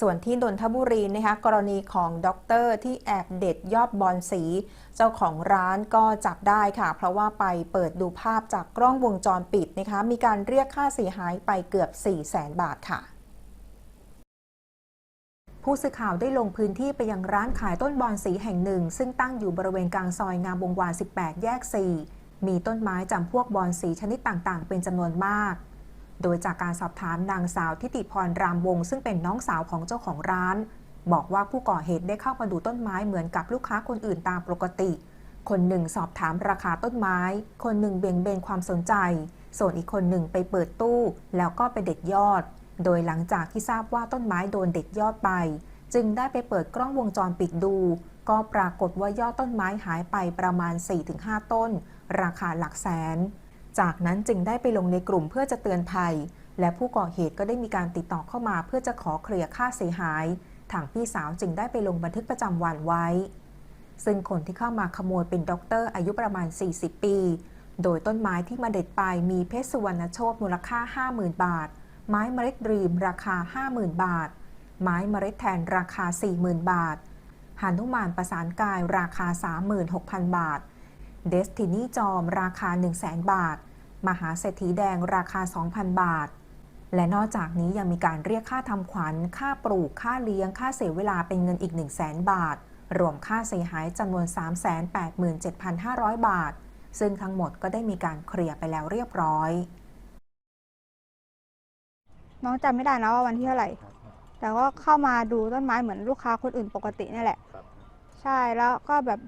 ส่วนที่นนทบุรีนะคะกรณีของด็อกเตอร์ที่แอบเด็ดยอดบอลสี เจ้าของร้านก็จับได้ค่ะ เพราะว่าไปเปิดดูภาพจากกล้องวงจรปิดนะคะมีการเรียกค่าเสียหายไปเกือบ 4 0 0แสนบาทค่ะผู้สื่อข่าวได้ลงพื้นที่ไปยังร้านขายต้นบอนสีแห่งหนึ่ง ซึ่งตั้งอยู่บริเวณกลางซอยงามวงวาน 18 แยก 4 มีต้นไม้จำพวกบอนสีชนิดต่างๆ เป็นจำนวนมาก โดยจากการสอบถามนางสาวทิติพรรามวง ซึ่งเป็นน้องสาวของเจ้าของร้าน บอกว่าผู้ก่อเหตุได้เข้ามาดูต้นไม้เหมือนกับลูกค้าคนอื่นตามปกติ คนหนึ่งสอบถามราคาต้นไม้ คนหนึ่งเบี่ยงเบนความสนใจ ส่วนอีกคนหนึ่งไปเปิดตู้ แล้วก็ไปเด็ดยอด โดยหลังจากที่ทราบว่าต้นไม้โดนเด็ดยอดไป จึงได้ไปเปิดกล้องวงจรปิดดู ก็ปรากฏว่ายอดต้นไม้หายไปประมาณ 4-5 ต้น ราคาหลักแสน จากนั้นจึงได้ไปลงในกลุ่มเพื่อจะเตือนภัย และผู้ก่อเหตุก็ได้มีการติดต่อเข้ามาเพื่อจะขอเคลียร์ค่าเสียหาย ทางพี่สาวจึงได้ไปลงบันทึกประจำวันไว้ ซึ่งคนที่เข้ามาขโมยเป็นด็อกเตอร์อายุประมาณ 40 ปี โดยต้นไม้ที่มาเด็ดไปมีเพชรสุวรรณโชตมูลค่า 50,000 บาท ไม้เมล็ดรีมราคา 50,000 บาท ไม้เมล็ดแทนราคา 40,000 บาทหานุมานประสานกายราคา 36,000 บาท เดสตินีจอมราคา 1,000 0 บาท มหาเศรษฐีแดงราคา 2,000 บาท และนอกจากนี้ยังมีการเรียกค่าทำขวัญ ค่าปลูก ค่าเลี้ยง ค่าเสียเวลาเป็นเงินอีก 1 0 0 0 0 0 บาท รวมค่าเสียหายจำนวน 387,500 บาท ซึ่งทั้งหมดก็ได้มีการเคลียร์ไปแล้วเรียบร้อย น้องจำไม่ได้นะว่าวันที่เท่าไหร่ แต่ก็เข้ามาดูต้นไม้เหมือนลูกค้าคนอื่นปกตินี่แหละครับใช่แล้วก็แบบ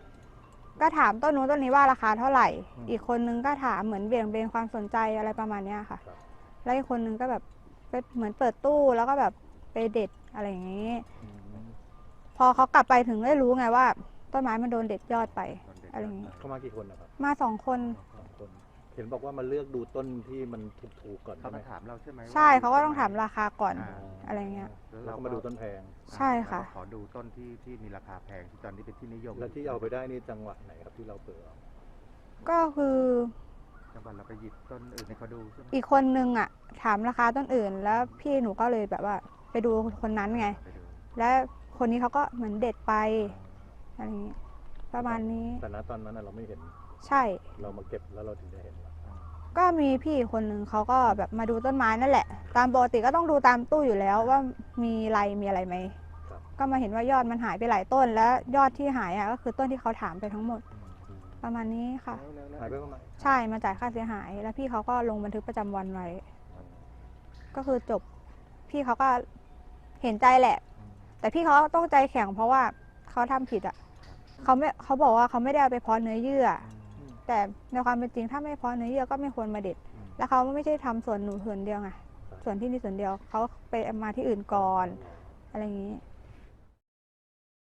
ก็ถามต้นนู้นต้นนี้ว่าราคาเท่าไหร่ อืม อีกคนนึงก็ถามเหมือนเบี่ยงเบนความสนใจอะไรประมาณเนี้ยค่ะครับแล้วอีกคนนึงก็แบบไปเหมือนเปิดตู้แล้วก็แบบไปเด็ดอะไรอย่างนี้ อืมพอเขากลับไปถึงได้รู้ไงว่า ต้นไม้มันโดนเด็ดยอดไปอะไรอย่างนี้ เข้ามากี่คนนะครับมาสองคนสองคน เห็นบอกว่ามาเลือกดูต้นที่มันถูกๆก่อนเขาใช่ไหมมาถามเราใช่ไหมใช่ว่เขาก็ต้องถามราคาก่อนา อะไรเงี้ย แล้วก็มาดูต้นแพง ใช่ค่ะ เราก็ขอดูต้นที่ที่มีราคาแพงที่ตอนนี้เป็นที่นิยมแล้วที่เอาไปได้นี่จังหวัดไหนครับที่เราเปิดเอาก็คือจังหวัดเราไปหยิบต้นอื่นให้เขาดูใช่ไหมอีกคนนึงอะ ถามราคาต้นอื่น แล้วพี่หนูก็เลยแบบว่า ไปดูคนนั้นไง ไปดูและคนนี้เขาก็เหมือนเด็ดไปอะไรอย่างนี้ประมาณนี้ แต่ณตอนนั้นน่ะเราไม่เห็น ใช่ เรามาเก็บแล้วเราถึงได้เห็นว่าก็มีพี่คนหนึ่งเขาก็แบบมาดูต้นไม้นั่นแหละ ตามปกติก็ต้องดูตามตู้อยู่แล้วว่ามีอะไรมีอะไรไหมครับก็มาเห็นว่ายอดมันหายไปหลายต้น แล้วยอดที่หายอะก็คือต้นที่เขาถามไปทั้งหมด ประมาณนี้ค่ะ หายไปประมาณใช่มาจ่ายค่าเสียหาย แล้วพี่เขาก็ลงบันทึกประจำวันไว้ ก็คือจบ พี่เขาก็เห็นใจแหละ แต่พี่เขาต้องใจแข็งเพราะว่าเขาทำผิดอะเขาไม่เขาบอกว่าเขาไม่ได้เอาไปเพาะเนื้อเยื่อ แต่ในความเป็นจริงถ้าไม่เพาะเนื้อเยื่อก็ไม่ควรมาเด็ด แล้วเขาไม่ใช่ทำส่วนหนูส่วนเดียวไงส่วนที่นี่ส่วนเดียวเขาไปมาที่อื่นก่อน อะไรอย่างนี้อ